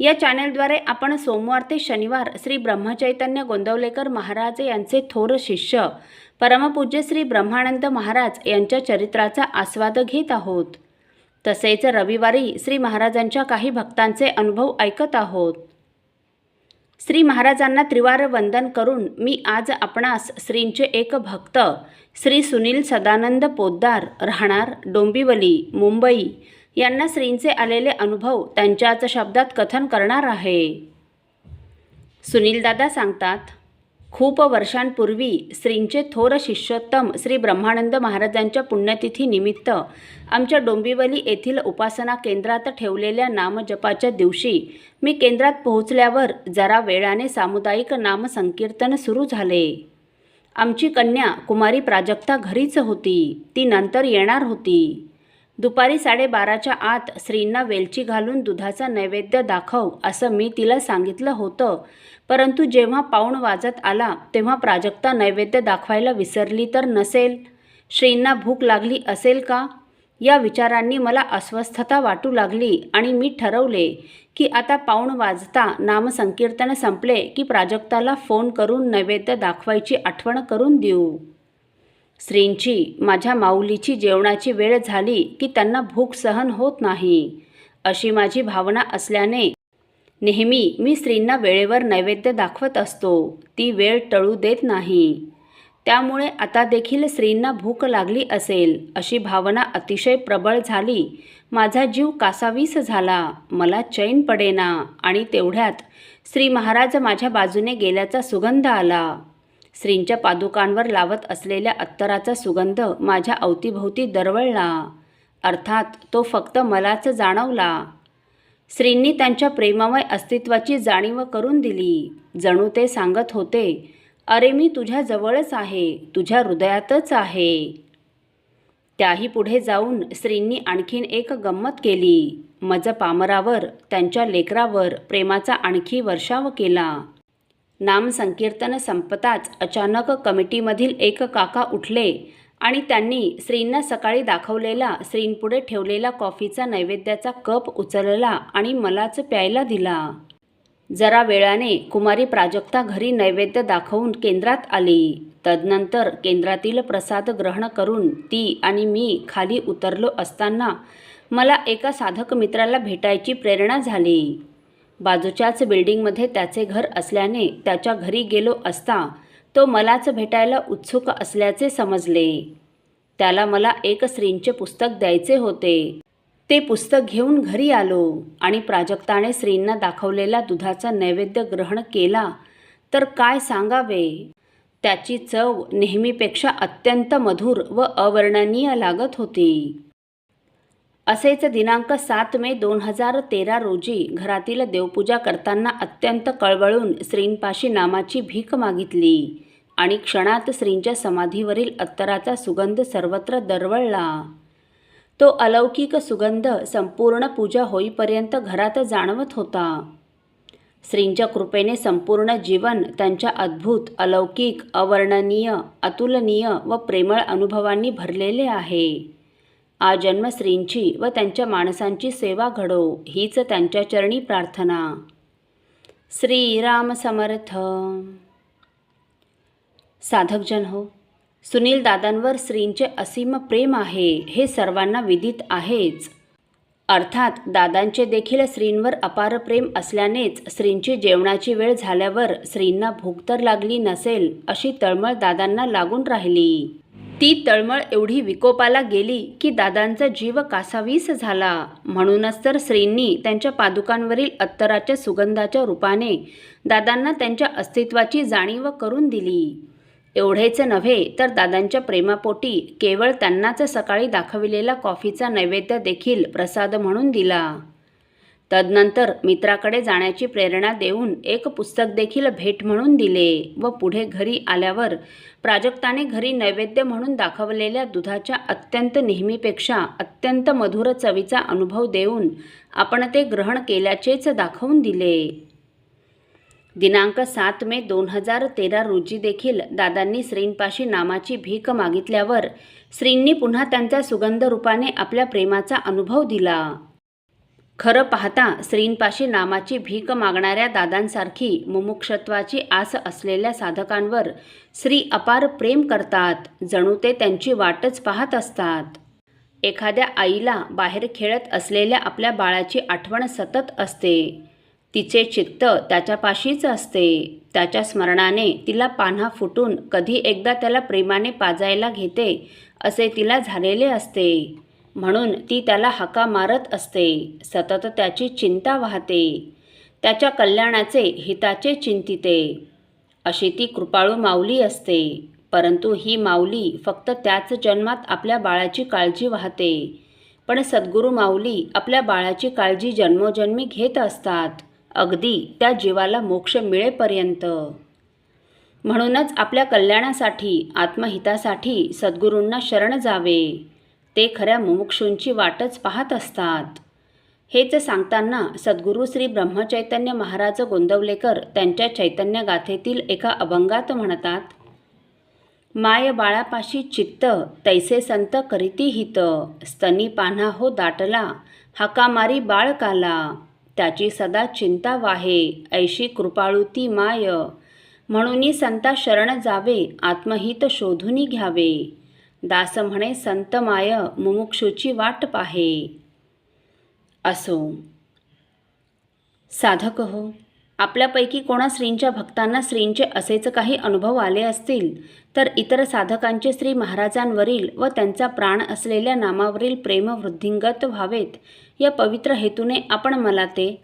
या चॅनलद्वारे आपण सोमवार ते शनिवार श्री ब्रह्मचैतन्य गोंदवलेकर महाराज यांचे थोर शिष्य परमपूज्य श्री ब्रह्मानंद महाराज यांच्या चरित्राचा आस्वाद घेत आहोत. तसेच रविवारी श्री महाराजांच्या काही भक्तांचे अनुभव ऐकत आहोत. श्री महाराजांना त्रिवार वंदन करून मी आज आपणास श्रींचे एक भक्त श्री सुनील सदानंद पोद्दार राहणार डोंबिवली मुंबई यांना श्रींचे आलेले अनुभव त्यांच्याच शब्दात कथन करणार आहे. सुनीलदादा सांगतात खूप वर्षांपूर्वी श्रींचे थोर शिष्योत्तम श्री ब्रह्मानंद महाराजांच्या पुण्यतिथीनिमित्त आमच्या डोंबिवली येथील उपासना केंद्रात ठेवलेल्या नामजपाच्या दिवशी मी केंद्रात पोहोचल्यावर जरा वेळाने सामुदायिक नामसंकीर्तन सुरू झाले. आमची कन्या कुमारी प्राजक्ता घरीच होती. ती नंतर येणार होती. दुपारी साडेबाराच्या आत श्रींना वेलची घालून दुधाचा नैवेद्य दाखव असं मी तिला सांगितलं होतं. परंतु जेव्हा पाऊण वाजत आला तेव्हा प्राजक्ता नैवेद्य दाखवायला विसरली तर नसेल? श्रींना भूक लागली असेल का? या विचारांनी मला अस्वस्थता वाटू लागली आणि मी ठरवले की आता पाऊण वाजता नामसंकीर्तन संपले की प्राजक्ताला फोन करून नैवेद्य दाखवायची आठवण करून देऊ. श्रींची माझ्या माऊलीची जेवणाची वेळ झाली की त्यांना भूक सहन होत नाही. अशी माझी भावना असल्याने नेहमी मी स्त्रींना वेळेवर नैवेद्य दाखवत असतो. ती वेळ टळू देत नाही. त्यामुळे आता देखील स्त्रींना भूक लागली असेल अशी भावना अतिशय प्रबळ झाली. माझा जीव कासावीस झाला. मला चैन पडेना आणि तेवढ्यात श्री महाराज माझ्या बाजूने गेल्याचा सुगंध आला. श्रींच्या पादुकांवर लावत असलेल्या अत्तराचा सुगंध माझ्या अवतीभोवती दरवळला. अर्थात तो फक्त मलाच जाणवला. श्रींनी त्यांच्या प्रेममय अस्तित्वाची जाणीव करून दिली. जणू ते सांगत होते अरे मी तुझ्या जवळच आहे तुझ्या हृदयातच आहे. त्याही पुढे जाऊन श्रींनी आणखीन एक गंमत केली. मज पामरावर त्यांच्या लेकरावर प्रेमाचा आणखी वर्षाव केला. नाम संकीर्तन संपताच अचानक कमिटीमधील एक काका उठले आणि त्यांनी श्रींना सकाळी दाखवलेला श्रींपुढे ठेवलेला कॉफीचा नैवेद्याचा कप उचलला आणि मलाच प्यायला दिला. जरा वेळाने कुमारी प्राजक्ता घरी नैवेद्य दाखवून केंद्रात आली. तदनंतर केंद्रातील प्रसाद ग्रहण करून ती आणि मी खाली उतरलो असताना मला एका साधक मित्राला भेटायची प्रेरणा झाली. बाजूच्याच बिल्डिंगमध्ये त्याचे घर असल्याने त्याच्या घरी गेलो असता तो मलाच भेटायला उत्सुक असल्याचे समजले. त्याला मला एक श्रींचे पुस्तक द्यायचे होते. ते पुस्तक घेऊन घरी आलो आणि प्राजक्ताने श्रींना दाखवलेला दुधाचा नैवेद्य ग्रहण केला. तर काय सांगावे? त्याची चव नेहमीपेक्षा अत्यंत मधुर व अवर्णनीय लागत होती. असेच दिनांक सात मे दोन हजार तेरा रोजी घरातील देवपूजा करताना अत्यंत कळवळून श्रींपाशी नामाची भीक मागितली. आणि क्षणात श्रींच्या समाधीवरील अत्तराचा सुगंध सर्वत्र दरवळला. तो अलौकिक सुगंध संपूर्ण पूजा होईपर्यंत घरात जाणवत होता. श्रींच्या कृपेने संपूर्ण जीवन त्यांच्या अद्भुत अलौकिक अवर्णनीय अतुलनीय व प्रेमळ अनुभवांनी भरलेले आहे. आजन्म स्त्रींची व त्यांच्या माणसांची सेवा घडो हीच त्यांच्या चरणी प्रार्थना. श्रीराम समर्थ. साधकजन हो सुनील दादांवर श्रींचे असीम प्रेम आहे हे सर्वांना विदित आहेच. अर्थात दादांचे देखील श्रींवर अपार प्रेम असल्यानेच श्रींची जेवणाची वेळ झाल्यावर श्रींना भूक तर लागली नसेल अशी तळमळ दादांना लागून राहिली. ती तळमळ एवढी विकोपाला गेली की दादांचा जीव कासावीस झाला. म्हणूनच तर श्रींनी त्यांच्या पादुकांवरील अत्तराच्या सुगंधाच्या रूपाने दादांना त्यांच्या अस्तित्वाची जाणीव करून दिली. एवढेच नव्हे तर दादांच्या प्रेमापोटी केवळ त्यांनाच सकाळी दाखविलेला कॉफीचा नैवेद्य देखील प्रसाद म्हणून दिला. तदनंतर मित्राकडे जाण्याची प्रेरणा देऊन एक पुस्तक देखील भेट म्हणून दिले व पुढे घरी आल्यावर प्राजक्ताने घरी नैवेद्य म्हणून दाखवलेल्या दुधाच्या अत्यंत नेहमीपेक्षा अत्यंत मधुर चवीचा अनुभव देऊन आपण ते ग्रहण केल्याचेच दाखवून दिले. दिनांक सात मे दोन हजार तेरा रोजी देखील दादांनी श्रींपाशी नामाची भीक मागितल्यावर श्रींनी पुन्हा त्यांच्या सुगंध रूपाने आपल्या प्रेमाचा अनुभव दिला. खरं पाहता श्रींपाशी नामाची भीक मागणाऱ्या दादांसारखी मुमुक्षत्वाची आस असलेल्या साधकांवर श्री अपार प्रेम करतात जणू ते त्यांची वाटच पाहत असतात. एखाद्या आईला बाहेर खेळत असलेल्या आपल्या बाळाची आठवण सतत असते. तिचे चित्त त्याच्यापाशीच असते. त्याच्या स्मरणाने तिला पान्हा फुटून कधी एकदा त्याला प्रेमाने पाजायला घेते असे तिला झालेले असते. म्हणून ती त्याला हका मारत असते. सतत त्याची चिंता वाहते. त्याच्या कल्याणाचे हिताचे चिंतिते. अशी ती कृपाळू माऊली असते. परंतु ही माऊली फक्त त्याच जन्मात आपल्या बाळाची काळजी वाहते. पण सद्गुरू माऊली आपल्या बाळाची काळजी जन्मोजन्मी घेत असतात. अगदी त्या जीवाला मोक्ष मिळेपर्यंत. म्हणूनच आपल्या कल्याणासाठी आत्महितासाठी सद्गुरूंना शरण जावे. ते खऱ्या मुमुक्षूंची वाटच पाहत असतात. हेच सांगताना सद्गुरू श्री ब्रह्मचैतन्य महाराज गोंदवलेकर त्यांच्या चैतन्य गाथेतील एका अभंगात म्हणतात माय बाळापाशी चित्त तैसे संत करीती हित. स्तनी पान्हा हो दाटला हाकामारी बाळकाला त्याची सदा चिंता वाहे ऐशी कृपाळू ती माय. म्हणून संता शरण जावे आत्महित शोधून घ्यावे. दास म्हणे संत माय मुमुक्षूची वाट पाहे. असो. साधक हो आपल्यापैकी कोणा श्रींच्या भक्तांना श्रींचे असेच काही अनुभव आले असतील तर इतर साधकांचे श्री महाराजांवरील व त्यांचा प्राण असलेल्या नामावरील प्रेम वृद्धिंगत व्हावेत या पवित्र हेतूने आपण मला ते